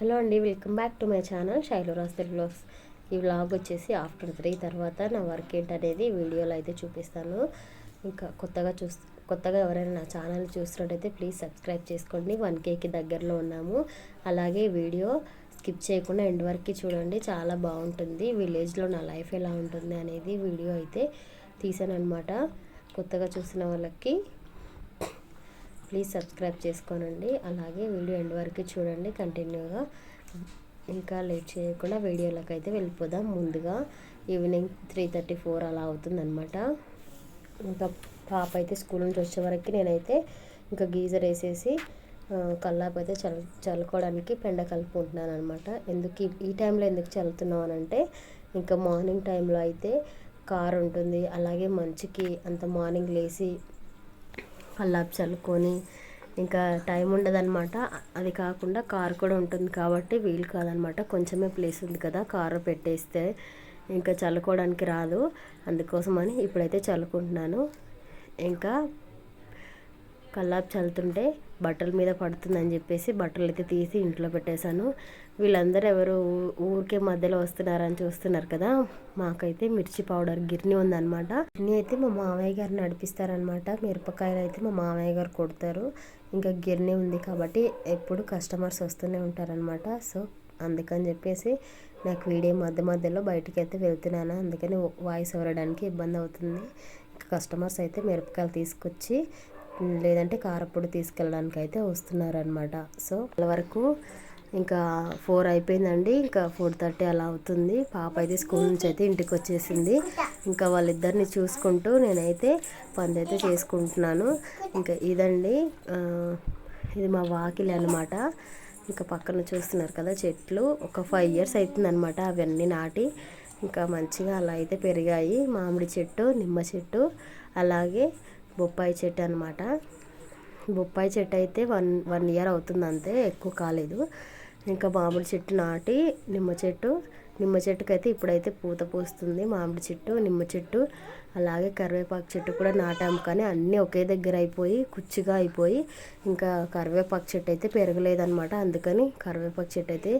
Hello అండి welcome back to my channel Shailu రాస్తల్ vlogs. ఈ vlog వచ్చేసి ఆఫ్టర్ త్రీ తర్వాత నా వర్క్ ఏంటనేది వీడియోలో అయితే చూపిస్తాను. ఇంకా కొత్తగా చూస్ కొత్తగా ఎవరైనా నా ఛానల్ చూస్తున్నట్టయితే ప్లీజ్ సబ్స్క్రైబ్ చేసుకోండి. వన్ కేకి దగ్గరలో ఉన్నాము. అలాగే వీడియో స్కిప్ చేయకుండా ఎండ్ వరకు చూడండి. చాలా బాగుంటుంది. విలేజ్లో నా లైఫ్ ఎలా ఉంటుంది అనేది వీడియో అయితే తీసాను అనమాట కొత్తగా చూసిన వాళ్ళకి ప్లీజ్ సబ్స్క్రైబ్ చేసుకోనండి. అలాగే వీడియో ఎండ్ వరకు చూడండి కంటిన్యూగా. ఇంకా లేట్ చేయకుండా వీడియోలోకి అయితే వెళ్ళిపోదాం ముందుగా. ఈవినింగ్ త్రీ థర్టీ ఫోర్ అలా అవుతుందన్నమాట. ఇంకా పాప అయితే స్కూల్ నుంచి వచ్చే వరకు నేనైతే ఇంకా గీజర్ వేసేసి కల్లాపు అయితే చల్ చల్లుకోవడానికి పెండ కలుపుకుంటున్నాను అనమాట ఎందుకు ఈ టైంలో ఎందుకు చల్లుతున్నాం అని అంటే ఇంకా మార్నింగ్ టైంలో అయితే కార్ ఉంటుంది. అలాగే మంచుకి అంత మార్నింగ్ లేచి కల్లాపు చల్లుకొని ఇంకా టైం ఉండదన్నమాట. అది కాకుండా కార్ కూడా ఉంటుంది కాబట్టి వీలు కాదనమాట కొంచెమే ప్లేస్ ఉంది కదా కారు పెట్టేస్తే ఇంకా చల్లుకోవడానికి రాదు. అందుకోసమని ఇప్పుడైతే చల్లుకుంటున్నాను. ఇంకా కల్లాపు చల్లుతుంటే బట్టల మీద పడుతుందని చెప్పేసి బట్టలు అయితే తీసి ఇంట్లో పెట్టేశాను. వీళ్ళందరూ ఎవరు ఊరికే మధ్యలో వస్తున్నారని చూస్తున్నారు కదా. మాకైతే మిర్చి పౌడర్ గిర్ని ఉందనమాట గిర్ని అయితే మా మామయ్య గారు నడిపిస్తారనమాట మిరపకాయలు అయితే మా మామయ్య గారు కొడతారు. ఇంకా గిర్ని ఉంది కాబట్టి ఎప్పుడు కస్టమర్స్ వస్తూనే ఉంటారనమాట సో అందుకని చెప్పేసి నాకు వీడియో మధ్య మధ్యలో బయటకు అయితే వెళ్తున్నాను. అందుకని వాయిస్ ఇవ్వడానికి ఇబ్బంది అవుతుంది. కస్టమర్స్ అయితే మిరపకాయలు తీసుకొచ్చి లేదంటే కారపొడి తీసుకెళ్ళడానికి అయితే వస్తున్నారనమాట సో వాళ్ళ వరకు ఇంకా ఫోర్ అయిపోయిందండి. ఇంకా ఫోర్ థర్టీ అలా అవుతుంది. పాప అయితే స్కూల్ నుంచి అయితే ఇంటికి వచ్చేసింది. ఇంకా వాళ్ళిద్దరిని చూసుకుంటూ నేనైతే పని అయితే చేసుకుంటున్నాను. ఇంకా ఇదండి. ఇది మా వాకిలి అనమాట ఇంకా పక్కన చూస్తున్నారు కదా చెట్లు. ఒక ఫైవ్ ఇయర్స్ అవుతుందనమాట అవన్నీ నాటి. ఇంకా మంచిగా అలా అయితే పెరిగాయి. మామిడి చెట్టు నిమ్మ చెట్టు అలాగే బొప్పాయి చెట్టు అనమాట బొప్పాయి చెట్టు అయితే వన్ వన్ ఇయర్ అవుతుంది అంతే ఎక్కువ కాలేదు. ఇంకా మామిడి చెట్టు నాటి నిమ్మ చెట్టు. నిమ్మ చెట్టుకి అయితే ఇప్పుడైతే పూత పూస్తుంది. మామిడి చెట్టు నిమ్మ చెట్టు అలాగే కరివేపాకు చెట్టు కూడా నాటాము కానీ అన్నీ ఒకే దగ్గర అయిపోయి కుచ్చిగా అయిపోయి ఇంకా కరివేపాకు చెట్టు అయితే పెరగలేదనమాట అందుకని కరివేపాకు చెట్టు అయితే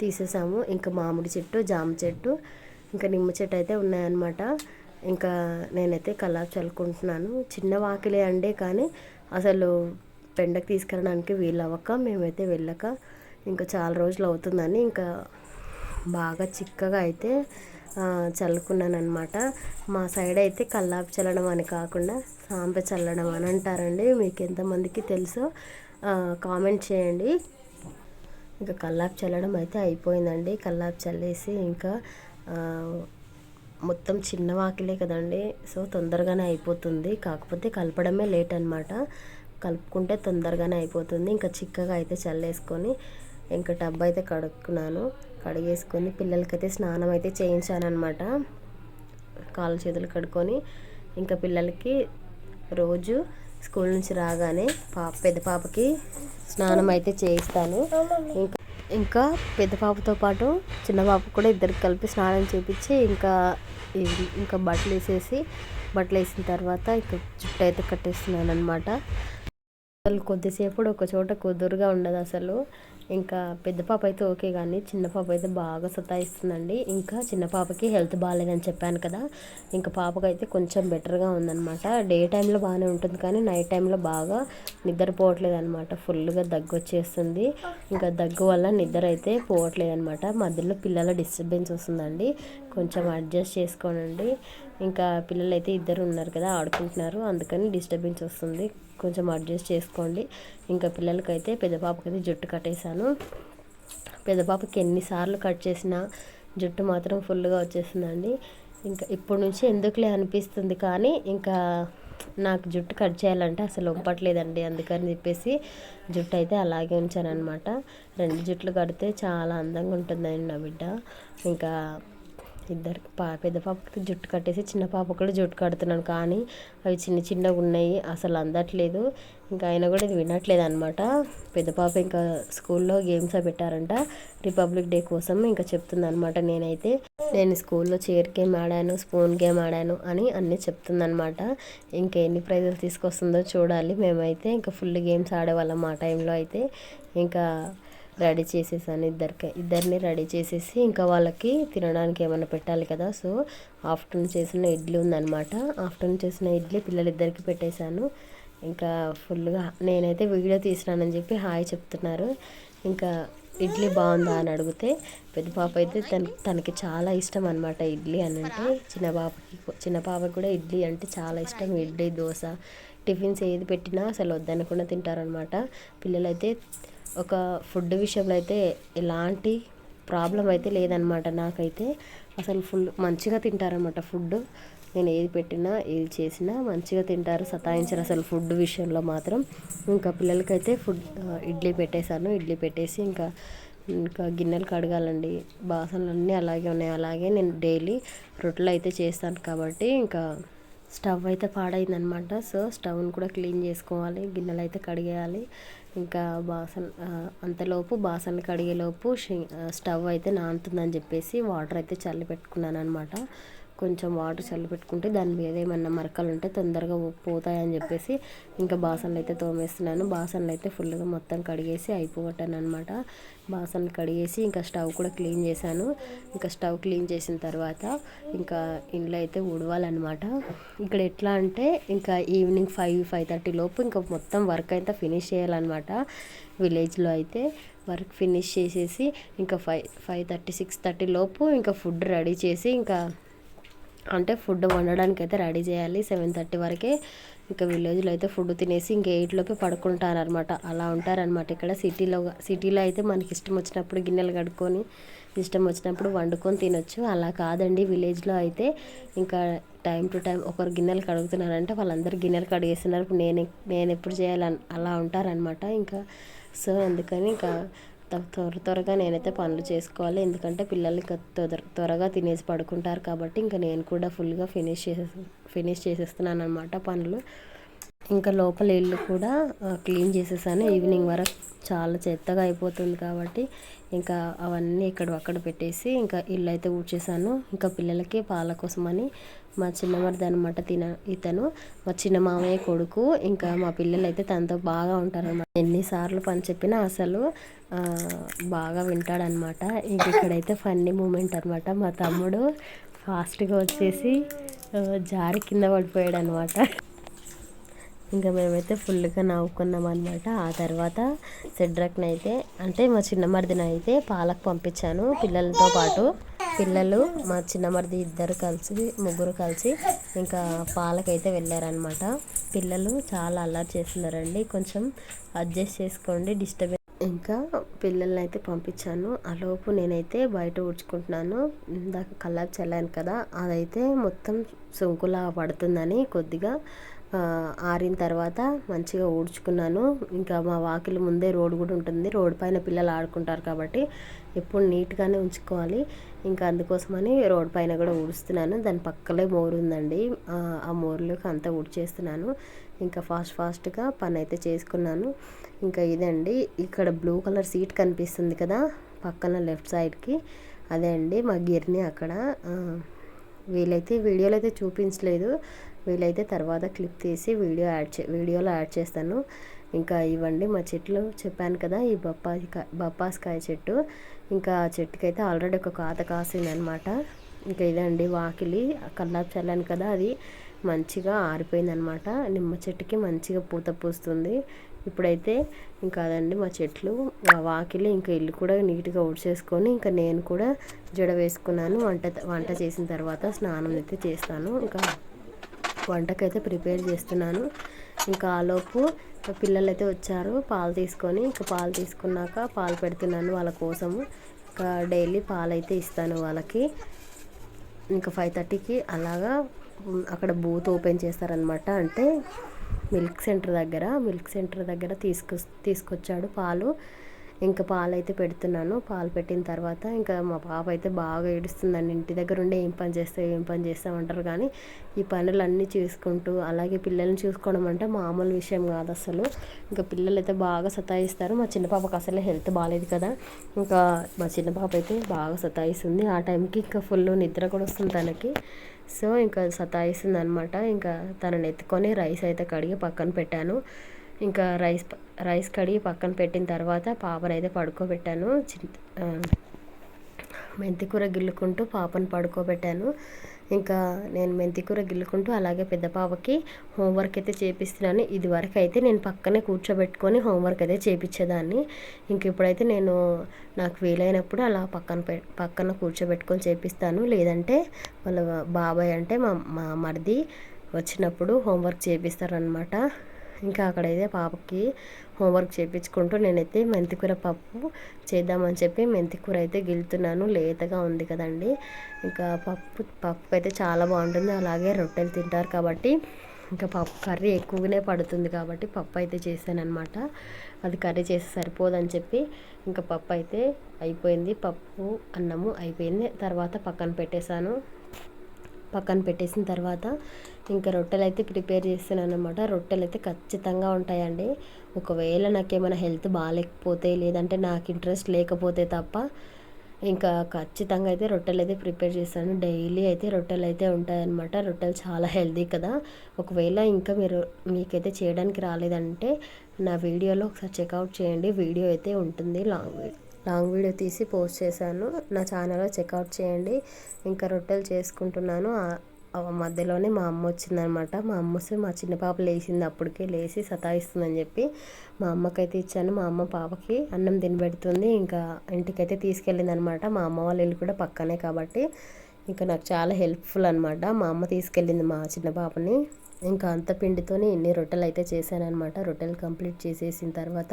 తీసేసాము. ఇంకా మామిడి చెట్టు జామ చెట్టు ఇంకా నిమ్మ చెట్టు అయితే ఉన్నాయన్నమాట. ఇంకా నేనైతే కల్లాపు చల్లుకుంటున్నాను. చిన్న వాకిలే అండే కానీ అసలు పెండకు తీసుకెళ్ళడానికి వీలవ్వక మేమైతే వెళ్ళక ఇంకా చాలా రోజులు అవుతుందని ఇంకా బాగా చిక్కగా అయితే చల్లుకున్నాను అనమాట మా సైడ్ అయితే కల్లాపి చల్లడం అని కాకుండా సాంప చల్లడం అని అంటారండి. మీకు ఎంతమందికి తెలుసో కామెంట్ చేయండి. ఇంకా కల్లాపి చల్లడం అయితే అయిపోయిందండి. కల్లాపి చల్లేసి ఇంకా మొత్తం చిన్న వాకిలే కదండి. సో తొందరగానే అయిపోతుంది. కాకపోతే కలపడమే లేట్ అనమాట కలుపుకుంటే తొందరగానే అయిపోతుంది. ఇంకా చిక్కగా అయితే చల్లేసుకొని ఇంకా టబ్ అయితే కడుక్కున్నాను. కడిగేసుకొని పిల్లలకైతే స్నానం అయితే చేయించాను అనమాట కాళ్ళు చేతులు కడుక్కొని ఇంకా పిల్లలకి రోజు స్కూల్ నుంచి రాగానే పాప పెద్ద పాపకి స్నానం అయితే చేయిస్తాను. ఇంకా ఇంకా పెద్ద పాపతో పాటు చిన్న పాప కూడా ఇద్దరికి కలిపి స్నానం చేపించి ఇంకా ఇంకా బట్టలు వేసేసి బట్టలు వేసిన తర్వాత ఇంకా జుట్టు అయితే కట్టేస్తున్నాను అనమాట అసలు కొద్దిసేపు ఒక చోట కుదురుగా ఉండదు అసలు. ఇంకా పెద్ద పాప అయితే ఓకే కానీ చిన్న పాప అయితే బాగా సతాయిస్తుందండి. ఇంకా చిన్న పాపకి హెల్త్ బాగాలేదని చెప్పాను కదా. ఇంకా పాపకి అయితే కొంచెం బెటర్గా ఉందన్నమాట. డే టైంలో బాగానే ఉంటుంది కానీ నైట్ టైంలో బాగా నిద్రపోవట్లేదు అనమాట ఫుల్గా దగ్గు వచ్చేస్తుంది ఇంకా దగ్గు వల్ల నిద్ర అయితే పోవట్లేదు అనమాట మధ్యలో పిల్లల డిస్టర్బెన్స్ వస్తుందండి. కొంచెం అడ్జస్ట్ చేసుకోనండి. ఇంకా పిల్లలు అయితే ఇద్దరు ఉన్నారు కదా ఆడుకుంటున్నారు. అందుకని డిస్టర్బెన్స్ వస్తుంది. కొంచెం అడ్జస్ట్ చేసుకోండి. ఇంకా పిల్లలకైతే పెద్ద పాపకైతే జుట్టు కట్టేశాను. పెద్ద పాపకి ఎన్నిసార్లు కట్ చేసినా జుట్టు మాత్రం ఫుల్గా వచ్చేసిందండి. ఇంకా ఇప్పటి నుంచి ఎందుకులే అనిపిస్తుంది కానీ ఇంకా నాకు జుట్టు కట్ చేయాలంటే అసలు ఒప్పట్లేదండి. అందుకని చెప్పేసి జుట్టు అయితే అలాగే ఉంచాను అనమాట రెండు జుట్లు కడితే చాలా అందంగా ఉంటుందండి నా బిడ్డ. ఇంకా ఇద్దరికి పా పెద్ద పాపకి జుట్టు కట్టేసి చిన్న పాప కూడా జుట్టు కడుతున్నాను. కానీ అవి చిన్న చిన్నగా ఉన్నాయి. అసలు అందట్లేదు. ఇంకా ఆయన కూడా ఇది వినట్లేదు అనమాట పెద్ద పాప ఇంకా స్కూల్లో గేమ్స్ పెట్టారంట. రిపబ్లిక్ డే కోసం ఇంకా చెప్తుంది అనమాట నేనైతే. నేను స్కూల్లో చైర్ గేమ్ ఆడాను స్పూన్ గేమ్ ఆడాను అని అన్నీ చెప్తుందనమాట ఇంకా ఎన్ని ప్రైజెస్ తీసుకొస్తుందో చూడాలి. మేమైతే ఇంకా ఫుల్ గేమ్స్ ఆడేవాళ్ళం ఆ టైంలో అయితే. ఇంకా రెడీ చేసేసాను ఇద్దరికి. ఇద్దరిని రెడీ చేసేసి ఇంకా వాళ్ళకి తినడానికి ఏమైనా పెట్టాలి కదా. సో ఆఫ్టర్నూన్ చేసిన ఇడ్లీ ఉందన్నమాట. ఆఫ్టర్నూన్ చేసిన ఇడ్లీ పిల్లలిద్దరికి పెట్టేశాను. ఇంకా ఫుల్గా నేనైతే వీడియో తీసినానని చెప్పి హాయ్ చెప్తున్నారు. ఇంకా ఇడ్లీ బాగుందా అని అడిగితే పెద్ద పాప అయితే తన తనకి చాలా ఇష్టం అనమాట ఇడ్లీ అని అంటే చిన్న పాపకి చిన్న పాపకి కూడా ఇడ్లీ అంటే చాలా ఇష్టం. ఇడ్లీ దోశ టిఫిన్స్ ఏది పెట్టినా అసలు వద్దనకుండా తింటారనమాట పిల్లలైతే ఒక ఫుడ్ విషయంలో అయితే ఎలాంటి ప్రాబ్లం అయితే లేదనమాట నాకైతే. అసలు ఫుల్ మంచిగా తింటారనమాట ఫుడ్. నేను ఏది పెట్టినా ఏది చేసినా మంచిగా తింటారు సతాయించరు అసలు ఫుడ్ విషయంలో మాత్రం. ఇంకా పిల్లలకైతే ఫుడ్ ఇడ్లీ పెట్టేశాను. ఇడ్లీ పెట్టేసి ఇంకా ఇంకా గిన్నెలు కడగాలండి. బాసనలు అన్నీ అలాగే ఉన్నాయి. అలాగే నేను డైలీ రొట్టెలు అయితే చేస్తాను కాబట్టి ఇంకా స్టవ్ అయితే పాడైందనమాట సో స్టవ్ని కూడా క్లీన్ చేసుకోవాలి. గిన్నెలు అయితే కడిగేయాలి. ఇంకా బాసన్ అంతలోపు బాసన్లు కడిగేలోపు స్టవ్ అయితే నానుతుందని చెప్పేసి వాటర్ అయితే చల్లి పెట్టుకున్నాను అనమాట కొంచెం వాటర్ చల్లి పెట్టుకుంటే దాని మీద ఏమన్నా మరకలు ఉంటే తొందరగా పోతాయని చెప్పేసి ఇంకా బాసనలు అయితే తోమేస్తున్నాను. బాసనలు అయితే ఫుల్గా మొత్తం కడిగేసి అయిపోగొట్టాను అనమాట బాసనలు కడిగేసి ఇంకా స్టవ్ కూడా క్లీన్ చేశాను. ఇంకా స్టవ్ క్లీన్ చేసిన తర్వాత ఇంకా ఇంట్లో అయితే ఉడవాలన్నమాట ఇక్కడ ఎట్లా అంటే ఇంకా ఈవినింగ్ ఫైవ్ ఫైవ్ థర్టీ లోపు ఇంకా మొత్తం వర్క్ అయితే ఫినిష్ చేయాలన్నమాట. విలేజ్లో అయితే వర్క్ ఫినిష్ చేసేసి ఇంకా five five thirty six thirty లోపు ఇంకా ఫుడ్ రెడీ చేసి ఇంకా అంటే ఫుడ్ వండడానికి అయితే రెడీ చేయాలి. సెవెన్ థర్టీ వరకే ఇంకా విలేజ్లో అయితే ఫుడ్ తినేసి ఇంక ఎయిట్లోకి పడుకుంటారనమాట అలా ఉంటారనమాట ఇక్కడ సిటీలో సిటీలో అయితే మనకి ఇష్టం వచ్చినప్పుడు గిన్నెలు కడుక్కొని ఇష్టం వచ్చినప్పుడు వండుకొని తినొచ్చు. అలా కాదండి విలేజ్లో అయితే ఇంకా టైం టు టైం ఒకరు గిన్నెలు కడుగుతున్నారంటే వాళ్ళందరూ గిన్నెలు కడిగేస్తున్నారు. నేను నేను ఎప్పుడు చేయాలని అలా ఉంటారనమాట ఇంకా. సో అందుకని ఇంకా త్వర త్వరగా నేనైతే పనులు చేసుకోవాలి. ఎందుకంటే పిల్లలు త్వర త్వరగా తినేసి పడుకుంటారు కాబట్టి ఇంకా నేను కూడా ఫుల్గా ఫినిష్ చేసే ఫినిష్ చేసేస్తున్నాను అనమాట పనులు. ఇంకా లోపల ఇల్లు కూడా క్లీన్ చేసేసాను. ఈవినింగ్ వరకు చాలా చెత్తగా అయిపోతుంది కాబట్టి ఇంకా అవన్నీ ఇక్కడ అక్కడ పెట్టేసి ఇంకా ఇల్లు అయితే ఊడ్చేసాను. ఇంకా పిల్లలకి పాల కోసమని మా చిన్నమరిది అనమాట తిన ఇతను మా చిన్న మామయ్య కొడుకు ఇంకా మా పిల్లలు అయితే తనతో బాగా ఉంటారన్నమాట. ఎన్నిసార్లు పని చెప్పినా అసలు బాగా వింటాడనమాట ఇంక ఇక్కడైతే ఫన్నీ మూమెంట్ అనమాట మా తమ్ముడు ఫాస్ట్గా వచ్చేసి జారి కింద పడిపోయాడు అనమాట ఇంకా మేమైతే ఫుల్గా నవ్వుకున్నాం అనమాట ఆ తర్వాత సెడ్రక్ని అయితే అంటే మా చిన్నమరిదిని అయితే పాలకు పంపించాను పిల్లలతో పాటు. పిల్లలు మా చిన్నమరిది ఇద్దరు కలిసి ముగ్గురు కలిసి ఇంకా పాలకైతే వెళ్ళారనమాట పిల్లలు చాలా అల్లరి చేస్తున్నారండి. కొంచెం అడ్జస్ట్ చేసుకోండి డిస్టర్బెన్స్ ఇంకా పిల్లల్ని అయితే పంపించాను ఆలోపు నేనైతే బయట ఊడ్చుకుంటున్నాను. ఇందాక కల్లాపు చల్లాను కదా అదైతే మొత్తం సొంకులా పడుతుందని కొద్దిగా ఆరిన తర్వాత మంచిగా ఊడ్చుకున్నాను. ఇంకా మా వాకిలి ముందే రోడ్డు కూడా ఉంటుంది. రోడ్ పైన పిల్లలు ఆడుకుంటారు కాబట్టి ఎప్పుడు నీట్గానే ఉంచుకోవాలి. ఇంకా అందుకోసమని రోడ్ పైన కూడా ఊడుస్తున్నాను. దాని పక్కలే మోరు ఉందండి. ఆ మోరులోకి అంతా ఊడ్చేస్తున్నాను. ఇంకా ఫాస్ట్ ఫాస్ట్గా పని అయితే చేసుకున్నాను. ఇంకా ఇదండి. ఇక్కడ బ్లూ కలర్ సీట్ కనిపిస్తుంది కదా పక్కన లెఫ్ట్ సైడ్కి. అదే అండి మా గిర్ని అక్కడ. వీలైతే వీడియోలో అయితే చూపించలేదు. వీలైతే తర్వాత క్లిప్ తీసి వీడియో యాడ్ చే వీడియోలో యాడ్ చేస్తాను. ఇంకా ఇవ్వండి మా చెట్లు. చెప్పాను కదా ఈ బొప్పాయి బొప్పాస్కాయ చెట్టు. ఇంకా ఆ చెట్టుకైతే ఆల్రెడీ ఒక కాత కాసింది అనమాట ఇంకా ఇదండి వాకిలి. కల్లాపు చల్లాను కదా అది. మంచిగా ఆరిపోయిందనమాట. నిమ్మ చెట్టుకి మంచిగా పూత పూస్తుంది. ఇప్పుడైతే ఇంకా అదండి మా చెట్లు. వాకిలి ఇంకా ఇల్లు కూడా నీట్గా చేసుకొని ఇంకా నేను కూడా జడ వేసుకున్నాను. వంట వంట చేసిన తర్వాత స్నానం అయితే చేస్తాను. ఇంకా వంటకైతే ప్రిపేర్ చేస్తున్నాను. ఇంకా ఆలోపు పిల్లలు అయితే వచ్చారు పాలు తీసుకొని ఇంకా పాలు తీసుకున్నాక పాలు పెడుతున్నాను వాళ్ళ కోసము. ఇంకా డైలీ పాలు అయితే ఇస్తాను వాళ్ళకి. ఇంకా ఫైవ్ థర్టీకి అలాగా అక్కడ బూత్ ఓపెన్ చేస్తారనమాట అంటే మిల్క్ సెంటర్ దగ్గర మిల్క్ సెంటర్ దగ్గర తీసుకొ తీసుకొచ్చాడు పాలు. ఇంకా పాలు అయితే పెడుతున్నాను. పాలు పెట్టిన తర్వాత ఇంకా మా పాప అయితే బాగా ఏడుస్తుందండి. ఇంటి దగ్గర ఉండే ఏం పని చేస్తావు ఏం పని చేస్తామంటారు కానీ ఈ పనులన్నీ చూసుకుంటూ అలాగే పిల్లల్ని చూసుకోవడం అంటే మామూలు విషయం కాదు అసలు. ఇంకా పిల్లలు అయితే బాగా సతాయిస్తారు. మా చిన్న పాపకు అసలు హెల్త్ బాగాలేదు కదా. ఇంకా మా చిన్న పాప అయితే బాగా సతాయిస్తుంది. ఆ టైంకి ఇంకా ఫుల్ నిద్ర కూడా వస్తుంది తనకి. సో ఇంకా సతాయిస్తుంది అనమాట ఇంకా తనని ఎత్తుకొని రైస్ అయితే కడిగి పక్కన పెట్టాను. ఇంకా రైస్ రైస్ కడిగి పక్కన పెట్టిన తర్వాత పాపనైతే పడుకోబెట్టాను. మెంతి కూర గిల్లుకుంటూ పాపను పడుకోబెట్టాను. ఇంకా నేను మెంతి కూర గిల్లుకుంటూ అలాగే పెద్ద పాపకి హోంవర్క్ అయితే చేపిస్తున్నాను. ఇది వరకు అయితే నేను పక్కనే కూర్చోబెట్టుకొని హోంవర్క్ అయితే చేపించేదాన్ని. ఇంక ఇప్పుడైతే నేను నాకు వీలైనప్పుడు అలా పక్కన పె పక్కన కూర్చోబెట్టుకొని చేపిస్తాను. లేదంటే వాళ్ళ బాబాయ్ అంటే మా మా మరిది వచ్చినప్పుడు హోంవర్క్ చేపిస్తారనమాట ఇంకా అక్కడైతే పాపకి హోంవర్క్ చేయించుకుంటూ నేనైతే మెంతికూర పప్పు చేద్దామని చెప్పి మెంతికూర అయితే గిలుతున్నాను లేతగా ఉంది కదండి. ఇంకా పప్పు పప్పు అయితే చాలా బాగుంటుంది. అలాగే రొట్టెలు తింటారు కాబట్టి ఇంకా పప్పు కర్రీ ఎక్కువగానే పడుతుంది కాబట్టి పప్పు అయితే చేశాను అనమాట అది కర్రీ చేసి సరిపోదని చెప్పి ఇంకా పప్పు అయితే అయిపోయింది. పప్పు అన్నము అయిపోయింది. తర్వాత పక్కన పెట్టేశాను. పక్కన పెట్టేసిన తర్వాత ఇంకా రొట్టెలు అయితే ప్రిపేర్ చేస్తున్నాను అనమాట రొట్టెలు అయితే ఖచ్చితంగా ఉంటాయండి. ఒకవేళ నాకేమైనా హెల్త్ బాగాలేకపోతే లేదంటే నాకు ఇంట్రెస్ట్ లేకపోతే తప్ప ఇంకా ఖచ్చితంగా అయితే రొట్టెలు అయితే ప్రిపేర్ చేస్తాను. డైలీ అయితే రొట్టెలు అయితే ఉంటాయన్నమాట. రొట్టెలు చాలా హెల్దీ కదా. ఒకవేళ ఇంకా మీరు మీకైతే చేయడానికి రాలేదంటే నా వీడియోలో ఒకసారి చెక్అవుట్ చేయండి. వీడియో అయితే ఉంటుంది లాంగ్ లాంగ్ వీడియో తీసి పోస్ట్ చేశాను. నా ఛానల్లో చెక్అవుట్ చేయండి. ఇంకా రొట్టెలు చేసుకుంటున్నాను. మధ్యలోనే మా అమ్మ వచ్చిందనమాట. మా అమ్మ వస్తే మా చిన్న పాప లేచింది. అప్పటికే లేచి సతాయిస్తుందని చెప్పి మా అమ్మకైతే ఇచ్చాను. మా అమ్మ పాపకి అన్నం తినబెడుతుంది ఇంకా ఇంటికైతే తీసుకెళ్ళింది అనమాట మా అమ్మ వాళ్ళ ఇల్లు కూడా పక్కనే కాబట్టి ఇంకా నాకు చాలా హెల్ప్ఫుల్ అనమాట. మా అమ్మ తీసుకెళ్ళింది మా చిన్న పాపని. ఇంకా అంత పిండితోనే ఇన్ని రొట్టెలు అయితే చేశానమాట రొట్టెలు కంప్లీట్ చేసేసిన తర్వాత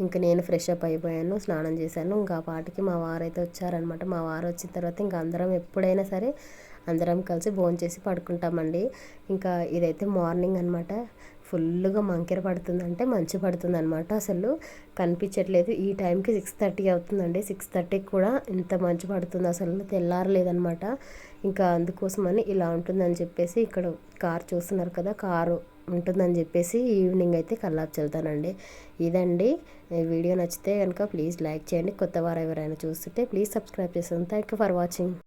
ఇంకా నేను ఫ్రెష్ అప్ అయిపోయాను స్నానం చేశాను. ఇంకా ఆ పాటికి మా వారు అయితే వచ్చారనమాట మా వారు వచ్చిన తర్వాత ఇంకా అందరం ఎప్పుడైనా సరే అందరం కలిసి చేసి పడుకుంటామండి. ఇంకా ఇదైతే మార్నింగ్ అనమాట ఫుల్గా మంకెర పడుతుందంటే మంచి పడుతుంది అనమాట అసలు. కనిపించట్లేదు. ఈ టైంకి సిక్స్ థర్టీ అవుతుందండి. సిక్స్ థర్టీకి కూడా ఇంత మంచి పడుతుంది అసలు. తెల్లారలేదనమాట ఇంకా అందుకోసమని ఇలా ఉంటుందని చెప్పేసి ఇక్కడ కార్ చూస్తున్నారు కదా కారు ఉంటుందని చెప్పేసి ఈవినింగ్ అయితే కల్లాపు చల్లుతానండి. ఇదండి. వీడియో నచ్చితే కనుక ప్లీజ్ లైక్ చేయండి. కొత్త వారు ఎవరైనా చూస్తుంటే ప్లీజ్ సబ్స్క్రైబ్ చేస్తాను థ్యాంక్ యూ ఫర్ వాచింగ్